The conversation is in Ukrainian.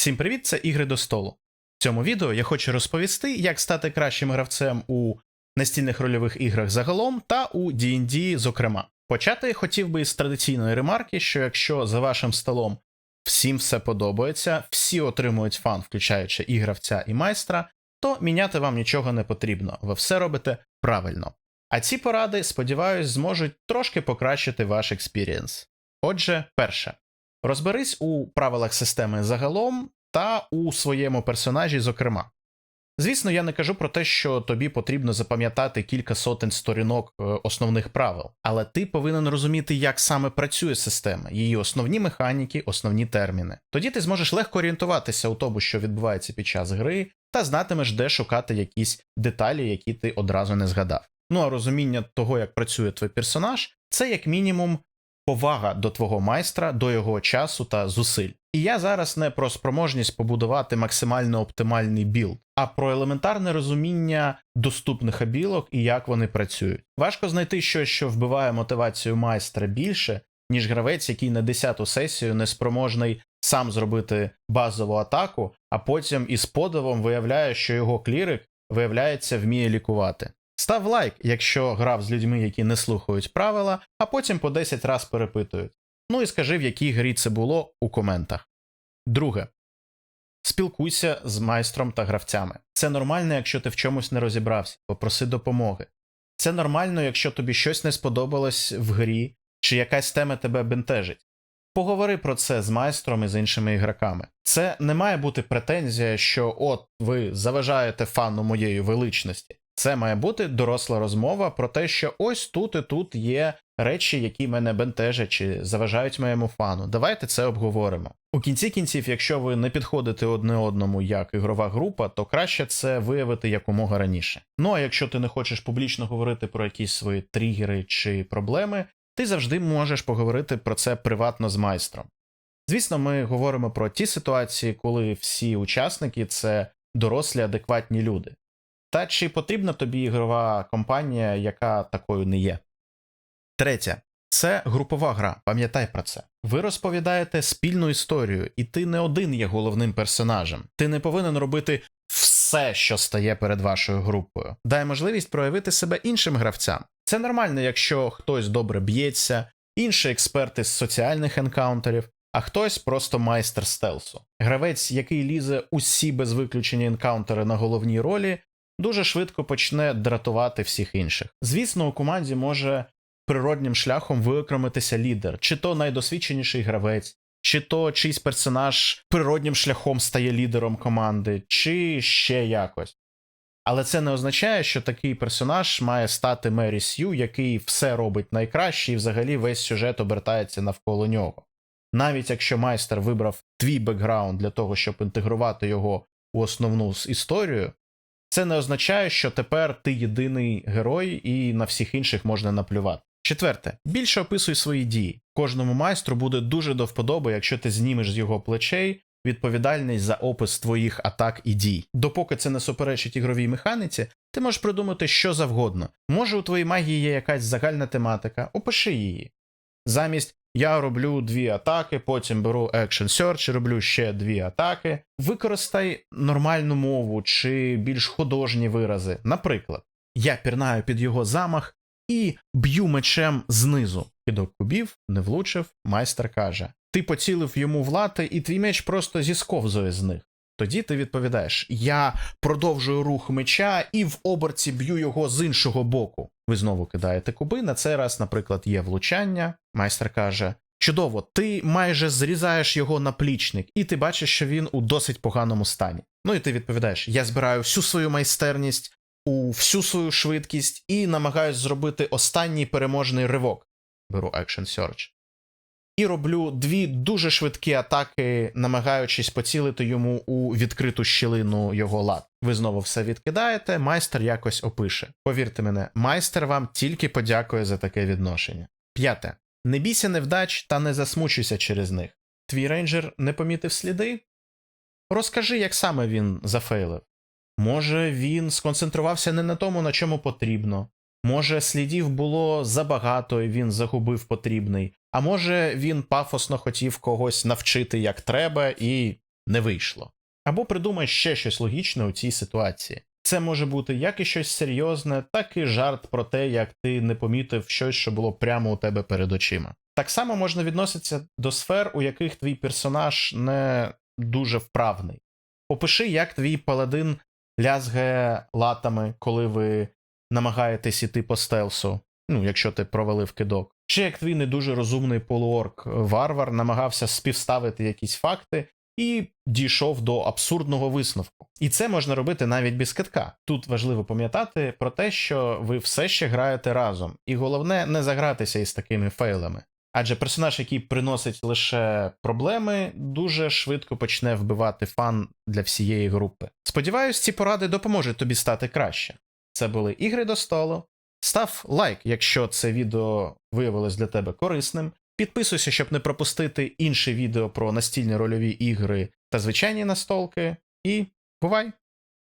Всім привіт, це ігри до столу. В цьому відео я хочу розповісти, як стати кращим гравцем у настільних рольових іграх загалом та у D&D зокрема. Почати я хотів би із традиційної ремарки, що якщо за вашим столом всім все подобається, всі отримують фан, включаючи і гравця, і майстра, то міняти вам нічого не потрібно, ви все робите правильно. А ці поради, сподіваюсь, зможуть трошки покращити ваш експірієнс. Отже, перше. Розберись у правилах системи загалом та у своєму персонажі, зокрема. Звісно, я не кажу про те, що тобі потрібно запам'ятати кілька сотень сторінок е, основних правил, але ти повинен розуміти, як саме працює система, її основні механіки, основні терміни. Тоді ти зможеш легко орієнтуватися у тому, що відбувається під час гри, та знатимеш, де шукати якісь деталі, які ти одразу не згадав. Ну а розуміння того, як працює твій персонаж, це як мінімум повага до твого майстра, до його часу та зусиль. І я зараз не про спроможність побудувати максимально оптимальний білд, а про елементарне розуміння доступних абілок і як вони працюють. Важко знайти щось, що вбиває мотивацію майстра більше, ніж гравець, який на 10-ту сесію неспроможний сам зробити базову атаку, а потім із подивом виявляє, що його клірик, виявляється, вміє лікувати. Став лайк, якщо грав з людьми, які не слухають правила, а потім по 10 раз перепитують. Ну і скажи, в якій грі це було у коментах. Друге. Спілкуйся з майстром та гравцями. Це нормально, якщо ти в чомусь не розібрався, попроси допомоги. Це нормально, якщо тобі щось не сподобалось в грі, чи якась тема тебе бентежить. Поговори про це з майстром і з іншими ігроками. Це не має бути претензія, що от ви заважаєте фану моєї величності. Це має бути доросла розмова про те, що ось тут і тут є речі, які мене бентежать чи заважають моєму фану. Давайте це обговоримо. У кінці кінців, якщо ви не підходите одне одному як ігрова група, то краще це виявити якомога раніше. Ну а якщо ти не хочеш публічно говорити про якісь свої тригери чи проблеми, ти завжди можеш поговорити про це приватно з майстром. Звісно, ми говоримо про ті ситуації, коли всі учасники це дорослі, адекватні люди. Та чи потрібна тобі ігрова компанія, яка такою не є? Третє. Це групова гра, пам'ятай про це. Ви розповідаєте спільну історію, і ти не один є головним персонажем. Ти не повинен робити все, що стає перед вашою групою. Дай можливість проявити себе іншим гравцям. Це нормально, якщо хтось добре б'ється, інші експерти з соціальних енкаунтерів, а хтось просто майстер стелсу. Гравець, який лізе усі без виключення енкаунтери на головній ролі, дуже швидко почне дратувати всіх інших. Звісно, у команді може природнім шляхом виокремитися лідер, чи то найдосвідченіший гравець, чи то чийсь персонаж природнім шляхом стає лідером команди, чи ще якось. Але це не означає, що такий персонаж має стати Мері Сью, який все робить найкраще, і взагалі весь сюжет обертається навколо нього. Навіть якщо майстер вибрав твій бекграунд для того, щоб інтегрувати його у основну історію, це не означає, що тепер ти єдиний герой і на всіх інших можна наплювати. Четверте, більше описуй свої дії. Кожному майстру буде дуже до вподоби, якщо ти знімеш з його плечей відповідальність за опис твоїх атак і дій. Допоки це не суперечить ігровій механіці, ти можеш придумати що завгодно. Може, у твоїй магії є якась загальна тематика, опиши її. Замість я роблю дві атаки, потім беру Action Search, роблю ще дві атаки. Використай нормальну мову чи більш художні вирази. Наприклад, я пірнаю під його замах і б'ю мечем знизу. Кидок кубів не влучив, майстер каже: Ти поцілив йому в лати, і твій меч просто зісковзує з них. Тоді ти відповідаєш: Я продовжую рух меча і в оберці б'ю його з іншого боку. Ви знову кидаєте куби. На цей раз, наприклад, є влучання. Майстер каже: Чудово, ти майже зрізаєш його наплічник, і ти бачиш, що він у досить поганому стані. Ну і ти відповідаєш: Я збираю всю свою майстерність у всю свою швидкість і намагаюсь зробити останній переможний ривок. Беру Action Search. І роблю дві дуже швидкі атаки, намагаючись поцілити йому у відкриту щілину його лад. Ви знову все відкидаєте, майстер якось опише. Повірте мене, майстер вам тільки подякує за таке відношення. П'яте. Не бійся невдач та не засмучуйся через них. Твій рейнджер не помітив сліди? Розкажи, як саме він зафейлив. Може, він сконцентрувався не на тому, на чому потрібно. Може, слідів було забагато, і він загубив потрібний. А може, він пафосно хотів когось навчити як треба, і не вийшло. Або придумай ще щось логічне у цій ситуації. Це може бути як і щось серйозне, так і жарт про те, як ти не помітив щось, що було прямо у тебе перед очима. Так само можна відноситися до сфер, у яких твій персонаж не дуже вправний. Опиши, як твій паладин лязгає латами, коли ви намагаєтесь іти по стелсу, ну, якщо ти провалив кидок. Чи як твій не дуже розумний полуорк варвар намагався співставити якісь факти і дійшов до абсурдного висновку. І це можна робити навіть без китка. Тут важливо пам'ятати про те, що ви все ще граєте разом, і головне не загратися із такими фейлами. Адже персонаж, який приносить лише проблеми, дуже швидко почне вбивати фан для всієї групи. Сподіваюсь, ці поради допоможуть тобі стати краще. Це були ігри до столу. Став лайк, якщо це відео виявилось для тебе корисним. Підписуйся, щоб не пропустити інші відео про настільні рольові ігри та звичайні настолки. І бувай!